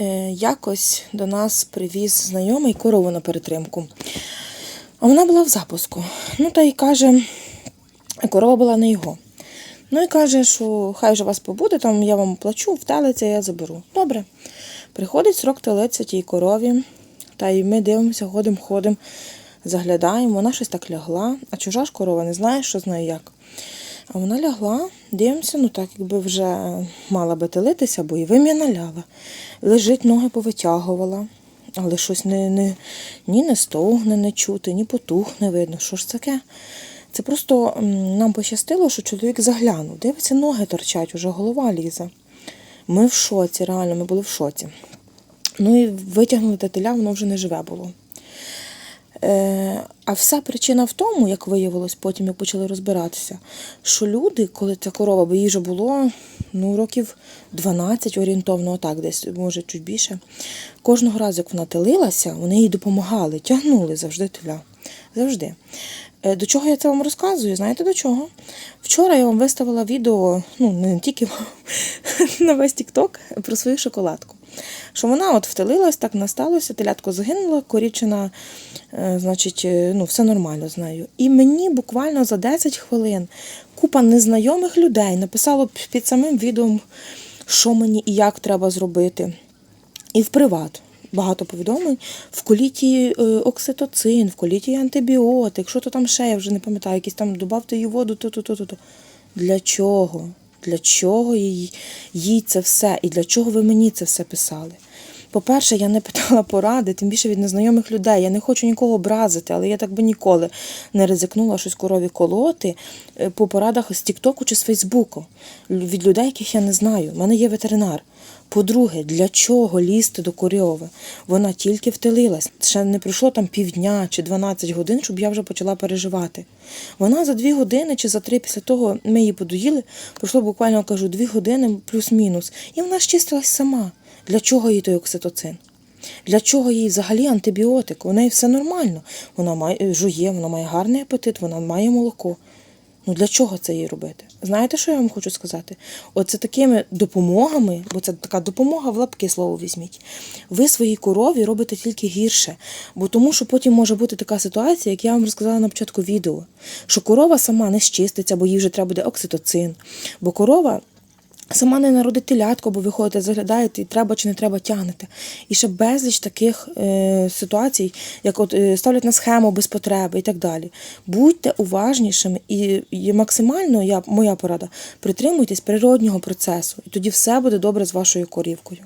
Е, якось до нас привіз знайомий корову на перетримку. А вона була в запуску. Ну, та й каже, корова була не його. Ну і каже, що хай же вас побуде, там я вам плачу, втелиться, я заберу. Добре. Приходить срок телеться тій корові, та й ми дивимося, ходимо, ходимо, заглядаємо. Вона щось так лягла, а чужа ж корова не знає, що з нею як. А вона лягла, дивимося, ну так якби вже мала би телитися, бо і вим'я наляла. Лежить, ноги повитягувала, але щось не, не, ні не стогне, не чути, ні потух не видно. Що ж таке? Це просто нам пощастило, що чоловік заглянув. Дивиться, ноги торчать, уже голова лізе. Ми в шоці, реально, ми були в шоці. Ну і витягнули те теля, воно вже не живе було. Е, а вся причина в тому, як виявилось потім, як почали розбиратися, що люди, коли ця корова, бо їй вже було ну, років 12 орієнтовно, отак десь, може, чуть більше, кожного разу, як вона телилася, вони їй допомагали, тягнули завжди теля. Завжди. Е, До чого я це вам розказую? Знаєте до чого? Вчора я вам виставила відео, ну не тільки на весь Тікток про свою шоколадку. Що вона от втелилась, так насталося, телятко загинуло, корічена, е, значить, е, ну, все нормально з нею. І мені буквально за 10 хвилин купа незнайомих людей написало під самим відео, що мені і як треба зробити. І в приват. Багато повідомлень. В коліті е, окситоцин, в коліті антибіотик, що то там ще, я вже не пам'ятаю, якісь там додавте її воду, то, то, то, то, то. Для чого? Для чого їй, їй це все? І для чого ви мені це все писали? По-перше, я не питала поради, тим більше від незнайомих людей. Я не хочу нікого образити, але я так би ніколи не ризикнула щось корові колоти е, по порадах з Тіктоку чи з Фейсбуку від людей, яких я не знаю. У мене є ветеринар. По-друге, для чого лізти до корьови? Вона тільки втелилась. Ще не пройшло там півдня чи 12 годин, щоб я вже почала переживати. Вона за дві години чи за три після того ми її подоїли, пройшло буквально кажу дві години плюс-мінус. І вона щистилась сама. Для чого їй той окситоцин? Для чого їй взагалі антибіотик? У неї все нормально. Вона має жує, вона має гарний апетит, вона має молоко. Ну для чого це їй робити? Знаєте, що я вам хочу сказати? Оце такими допомогами, бо це така допомога в лапки слово візьміть. Ви своїй корові робите тільки гірше, бо тому, що потім може бути така ситуація, як я вам розказала на початку відео, що корова сама не щиститься, бо їй вже треба буде окситоцин. Бо корова Сама не народити лятку, бо ви ходите, заглядаєте, і треба чи не треба тягнете. І ще безліч таких е, ситуацій, як от е, ставлять на схему без потреби і так далі. Будьте уважнішими і, і максимально, я, моя порада, притримуйтесь природнього процесу, і тоді все буде добре з вашою корівкою.